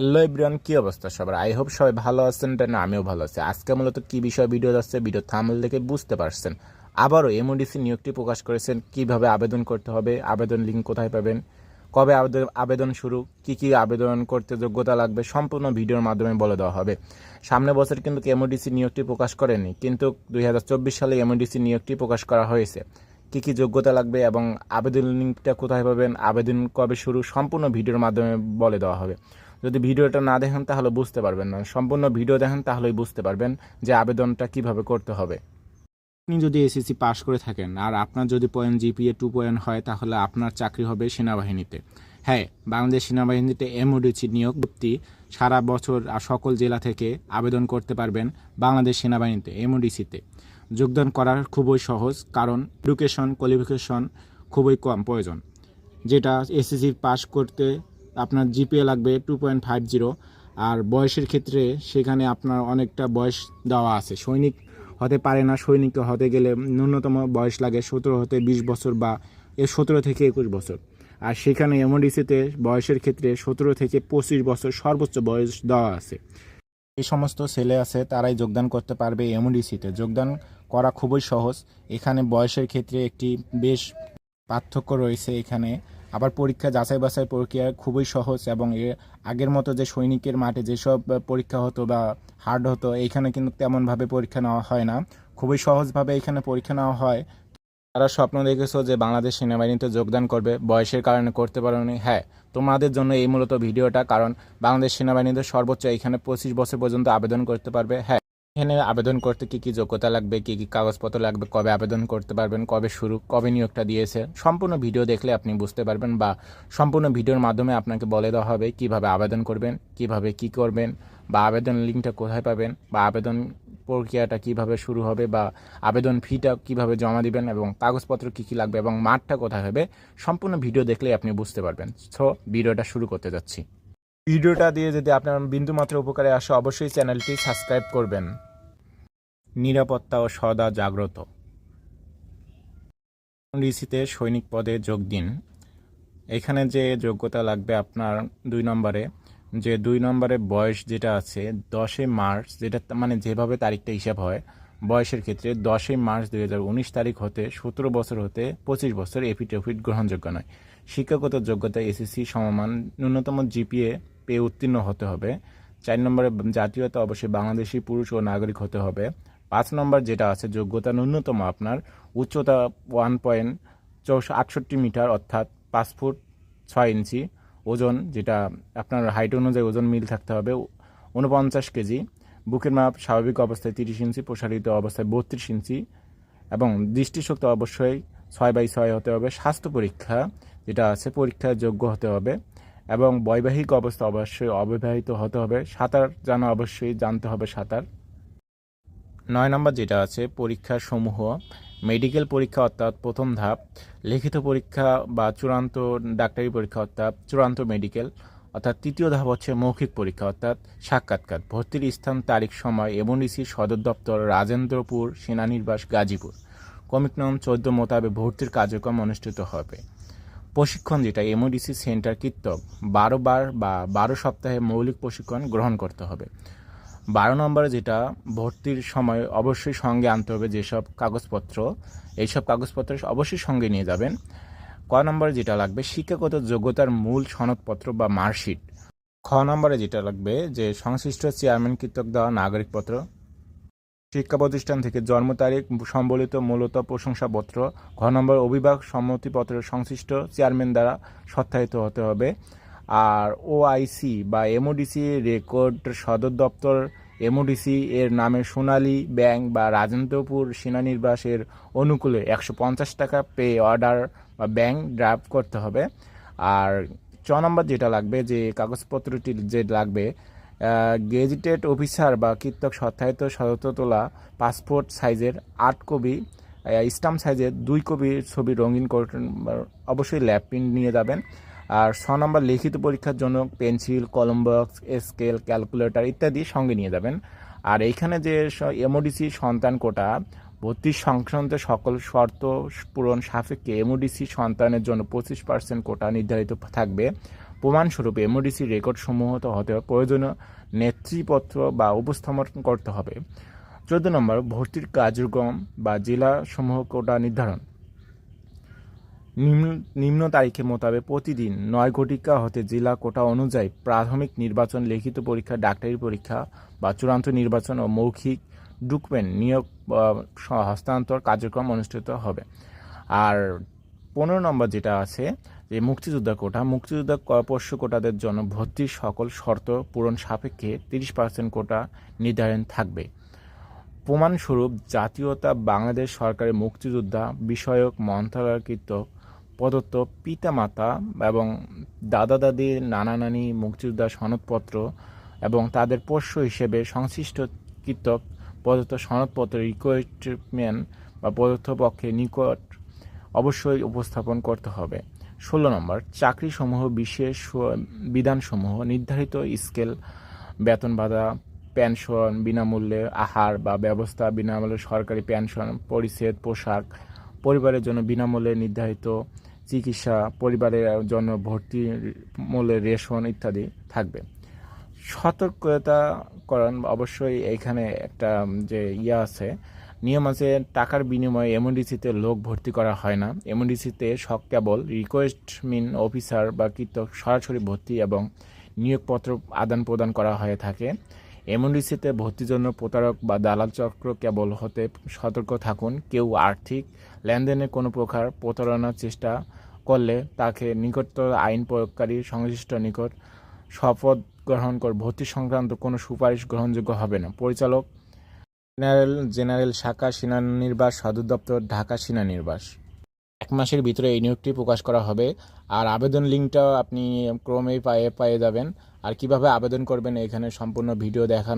Hello everyone, কি অবস্থা সবার? আই হোপ সবাই ভালো আছেন তাই না আমিও ভালো আছি। আজকে মূলত কি বিষয়ে ভিডিও যাচ্ছে ভিডিও থামল দেখে বুঝতে পারছেন। আবারও এমওডিসি নিয়োগটি প্রকাশ করেছেন, কীভাবে আবেদন করতে হবে, আবেদন লিঙ্ক কোথায় পাবেন, কবে আবেদন আবেদন শুরু, কি কি আবেদন করতে যোগ্যতা লাগবে, সম্পূর্ণ ভিডিওর মাধ্যমে বলে দেওয়া হবে। সামনে বছর কিন্তু এমওডিসি নিয়োগটি প্রকাশ করেনি, কিন্তু দুই চব্বিশ সালে এমওডিসি নিয়োগটি প্রকাশ করা হয়েছে। কি কি যোগ্যতা লাগবে এবং আবেদন লিঙ্কটা কোথায় পাবেন, আবেদন কবে শুরু, সম্পূর্ণ ভিডিওর মাধ্যমে বলে দেওয়া হবে। যদি ভিডিওটা না দেখেন, তাহলে বুঝতে পারবেন না। সম্পূর্ণ ভিডিও দেখেন, তাহলেই বুঝতে পারবেন যে আবেদনটা কীভাবে করতে হবে। আপনি যদি এসএসসি পাশ করে থাকেন, আর আপনার যদি পয়েন্ট জিপিএ টু পয়েন্ট হয়, তাহলে আপনার চাকরি হবে সেনাবাহিনীতে। হ্যাঁ বাংলাদেশ সেনাবাহিনীতে এমওডিসি নিয়োগ ব্যক্তি সারা বছর আর সকল জেলা থেকে আবেদন করতে পারবেন বাংলাদেশ সেনাবাহিনীতে, এমওডিসিতে। যোগদান করার খুবই সহজ, কারণ এডুকেশন, কোয়ালিফিকেশন খুবই কম প্রয়োজন। যেটা এসএসসি পাশ করতে আপনার জিপিএ লাগবে টু পয়েন্ট ফাইভ জিরো আর বয়সের ক্ষেত্রে সেখানে আপনার অনেকটা বয়স দেওয়া আছে। সৈনিক হতে পারে না, সৈনিক হতে গেলে ন্যূনতম বয়স লাগে সতেরো হতে বিশ বছর বা এ সতেরো থেকে একুশ বছর। আর সেখানে এমওডিসিতে বয়সের ক্ষেত্রে সতেরো থেকে পঁচিশ বছর সর্বোচ্চ বয়স দেওয়া আছে। এই সমস্ত ছেলে আছে তারাই যোগদান করতে পারবে এমওডিসিতে যোগদান করা খুবই সহজ। এখানে বয়সের ক্ষেত্রে একটি বেশ পার্থক্য রয়েছে এখানে। আবার পরীক্ষা, যাচাই বাছাই প্রক্রিয়া খুবই সহজ এবং এর আগের মতো যে সৈনিকের মাঠে যেসব পরীক্ষা হতো বা হার্ড হতো, এইখানে কিন্তু তেমনভাবে পরীক্ষা নেওয়া হয় না। খুবই সহজভাবে এখানে পরীক্ষা নেওয়া হয়। তারা স্বপ্ন দেখেছ যে বাংলাদেশ সেনাবাহিনীতে যোগদান করবে, বয়সের কারণে করতে পারোনি হ্যাঁ তোমাদের জন্য এই মূলত ভিডিওটা, কারণ বাংলাদেশ সেনাবাহিনীতে সর্বোচ্চ এখানে পঁচিশ বছর পর্যন্ত আবেদন করতে পারবে। হ্যাঁ। এখানে আবেদন করতে কি কি যোগ্যতা লাগবে, কি কি কাগজপত্র লাগবে, কবে আবেদন করতে পারবেন, কবে শুরু, কবে নিয়োগটা দিয়েছে, সম্পূর্ণ ভিডিও দেখলে আপনি বুঝতে পারবেন বা সম্পূর্ণ ভিডিওর মাধ্যমে আপনাকে বলে দেওয়া হবে কীভাবে আবেদন করবেন, কীভাবে কি করবেন বা আবেদন লিঙ্কটা কোথায় পাবেন বা আবেদন প্রক্রিয়াটা কীভাবে শুরু হবে বা আবেদন ফিটা কীভাবে জমা দিবেন এবং কাগজপত্র কি কি লাগবে এবং মাঠটা কোথায় হবে, সম্পূর্ণ ভিডিও দেখলেই আপনি বুঝতে পারবেন। সো ভিডিওটা শুরু করতে যাচ্ছি। ভিডিওটা দিয়ে যদি আপনার বিন্দুমাত্র উপকারে আসে, অবশ্যই চ্যানেলটি সাবস্ক্রাইব করবেন। নিরাপত্তা ও সদা জাগ্রত। ডিসিতে সৈনিক পদে যোগ দিন। এখানে যে যোগ্যতা লাগবে আপনার দুই নম্বরে, যে দুই নম্বরে বয়স যেটা আছে, দশই মার্চ, যেটা মানে যেভাবে তারিখটা হিসাব হয়, বয়সের ক্ষেত্রে দশই মার্চ দুই হাজার উনিশ তারিখ হতে সতেরো বছর হতে পঁচিশ বছর এফিডেভিট গ্রহণযোগ্য নয়। শিক্ষাগত যোগ্যতা এসএসসি সমমান ন্যূনতম জিপিএ পেয়ে উত্তীর্ণ হতে হবে। চার নম্বরে জাতীয়তা অবশ্যই বাংলাদেশি পুরুষ ও নাগরিক হতে হবে। পাঁচ নম্বর যেটা আছে, যোগ্যতা ন্যূনতম আপনার, উচ্চতা ওয়ান পয়েন্ট চৌষ, আটষট্টি মিটার, অর্থাৎ পাঁচ ফুট ছয় ইঞ্চি ওজন, যেটা আপনার হাইট অনুযায়ী ওজন মিল থাকতে হবে উনপঞ্চাশ কেজি, বুকের মাপ স্বাভাবিক অবস্থায় তিরিশ ইঞ্চি, প্রসারিত অবস্থায় বত্রিশ ইঞ্চি, এবং দৃষ্টিশক্তি অবশ্যই ছয় বাই ছয় হতে হবে, স্বাস্থ্য পরীক্ষা যেটা আছে, পরীক্ষায় যোগ্য হতে হবে, এবং বৈবাহিক অবস্থা অবশ্যই অবিবাহিত হতে হবে, সাঁতার জানা অবশ্যই জানতে হবে সাঁতার। নয় নম্বর যেটা আছে পরীক্ষার সমূহ মেডিকেল পরীক্ষা অর্থাৎ প্রথম ধাপ, লিখিত পরীক্ষা বা চূড়ান্ত ডাক্তারি পরীক্ষা অর্থাৎ চূড়ান্ত মেডিকেল অর্থাৎ তৃতীয় ধাপ হচ্ছে মৌখিক পরীক্ষা অর্থাৎ সাক্ষাৎকার। ভর্তির স্থান, তারিখ, সময় এমডিসি সদর দপ্তর রাজেন্দ্রপুর সেনানির্বাস গাজীপুর। কমিক নং চোদ্দ মোতাবেক ভর্তির কার্যক্রম অনুষ্ঠিত হবে। প্রশিক্ষণ যেটা এমওডিসি সেন্টার কীর্তক বারো বার বা বারো সপ্তাহে মৌলিক প্রশিক্ষণ গ্রহণ করতে হবে। বারো নম্বরে যেটা ভর্তির সময় অবশ্যই সঙ্গে আনতে হবে যেসব কাগজপত্র, এইসব কাগজপত্র অবশ্যই সঙ্গে নিয়ে যাবেন। ক নম্বরে যেটা লাগবে, শিক্ষাগত যোগ্যতার মূল সনদপত্র বা মার্কশিট। খ নম্বরে যেটা লাগবে, যে সংশ্লিষ্ট চেয়ারম্যান কৃতক দেওয়া নাগরিকপত্র। শিক্ষা প্রতিষ্ঠান থেকে জন্ম তারিখ, সম্বলিত মূলত প্রশংসাপত্র। ঘ নম্বর, অভিভাবক সম্মতিপত্র সংশ্লিষ্ট চেয়ারম্যান দ্বারা সত্যায়িত হতে হবে। আর ওআইসি বা এমওডিসি রেকর্ড সদর দপ্তর এমওডিসি এর নামে সোনালী ব্যাংক বা রাজেন্দ্রপুর সেনানিবাসের অনুকূলে একশো পঞ্চাশ টাকা পে অর্ডার বা ব্যাংক ড্রাফট করতে হবে। আর ছ নম্বর যেটা লাগবে, যে কাগজপত্রটি যে লাগবে গেজিটেড অফিসার বা কীর্তক সত্যায়িত তোলা পাসপোর্ট সাইজের আট কপি স্টাম্প সাইজের দুই কপি ছবি রঙিন অবশ্যই ল্যাব প্রিন্ট নিয়ে যাবেন। আর ছ নম্বর লিখিত পরীক্ষার জন্য পেন্সিল কলম বক্স স্কেল, ক্যালকুলেটর ইত্যাদি সঙ্গে নিয়ে যাবেন। আর এইখানে যে এমওডিসি সন্তান কোটা ভর্তির সংক্রান্ত সকল শর্ত পূরণ সাপেক্ষে এমওডিসি সন্তানের জন্য পঁচিশ পার্সেন্ট কোটা নির্ধারিত থাকবে। প্রমাণস্বরূপ এমওডিসি রেকর্ড সমূহ হতে প্রয়োজনীয় নেতৃপত্র বা উপস্থাপন করতে হবে। চোদ্দ নম্বর, ভর্তির কার্যক্রম বা জেলা সমূহ কোটা নির্ধারণ। নিম্ন নিম্ন তারিখে মোতাবেক প্রতিদিন নয় ঘটিকা হতে জেলা কোটা অনুযায়ী প্রাথমিক নির্বাচন, লিখিত পরীক্ষা, ডাক্তারি পরীক্ষা বা চূড়ান্ত নির্বাচন ও মৌখিক ডকুমেন্ট নিয়োগ হস্তান্তর কার্যক্রম অনুষ্ঠিত হবে। আর পনেরো নম্বর যেটা আছে, যে মুক্তিযোদ্ধা কোটা, মুক্তিযোদ্ধা পোষ্য কোটাদের জন্য ভর্তির সকল শর্ত পূরণ সাপেক্ষে তিরিশ পার্সেন্ট কোটা নির্ধারণ থাকবে। প্রমাণস্বরূপ জাতীয়তা বাংলাদেশ সরকারের মুক্তিযোদ্ধা বিষয়ক মন্ত্রণালয়কৃত প্রদত্ত পিতামাতা এবং দাদা দাদির নানা নানি মুক্তিযোদ্ধা সনদপত্র এবং তাদের পোষ্য হিসেবে সংশ্লিষ্টকৃত প্রদত্ত সনদপত্র রিকোয়ারমেন্ট বা প্রদত্ত পক্ষে নিকট অবশ্যই উপস্থাপন করতে হবে। ষোলো নম্বর, চাকরিসমূহ, বিশেষ বিধানসমূহ, নির্ধারিত স্কেল, বেতন ভাতা, পেনশন, বিনামূল্যে আহার বা ব্যবস্থা, বিনামূল্যে সরকারি পেনশন, পরিচ্ছেদ, পোশাক পরিবারের জন্য বিনামূল্যে নির্ধারিত চিকিৎসা, পরিবারের জন্য ভর্তি মূল্যে রেশন ইত্যাদি থাকবে। সতর্কতা সতর্কতাকরণ অবশ্যই এখানে একটা যে ইয়ে আছে, নিয়ম আছে টাকার বিনিময়ে এমওডিসিতে লোক ভর্তি করা হয় না। এমওডিসিতে সব কেবল রিকোয়েস্টমিন অফিসার বা কৃতক সরাসরি ভর্তি এবং নিয়োগপত্র আদান প্রদান করা হয়ে থাকে। এমওডিসিতে ভর্তির জন্য প্রতারক বা দালাল চক্র কেবল হতে সতর্ক থাকুন। কেউ আর্থিক লেনদেনে কোনো প্রকার প্রতারণার চেষ্টা করলে তাকে নিকটতর আইন প্রয়োগকারী সংশ্লিষ্ট নিকট শপথ গ্রহণ কর। ভর্তি সংক্রান্ত কোনো সুপারিশ গ্রহণযোগ্য হবে না। পরিচালক জেনারেল জেনারেল শাখা সেনানির্বাস, সদর দপ্তর, ঢাকা সেনানির্বাস। এক মাসের ভিতরে এই নিয়োগটি প্রকাশ করা হবে। আর আবেদন লিঙ্কটাও আপনি ক্রমেই পায়ে, পেয়ে যাবেন। আর কীভাবে আবেদন করবেন এখানে সম্পূর্ণ ভিডিও দেখানো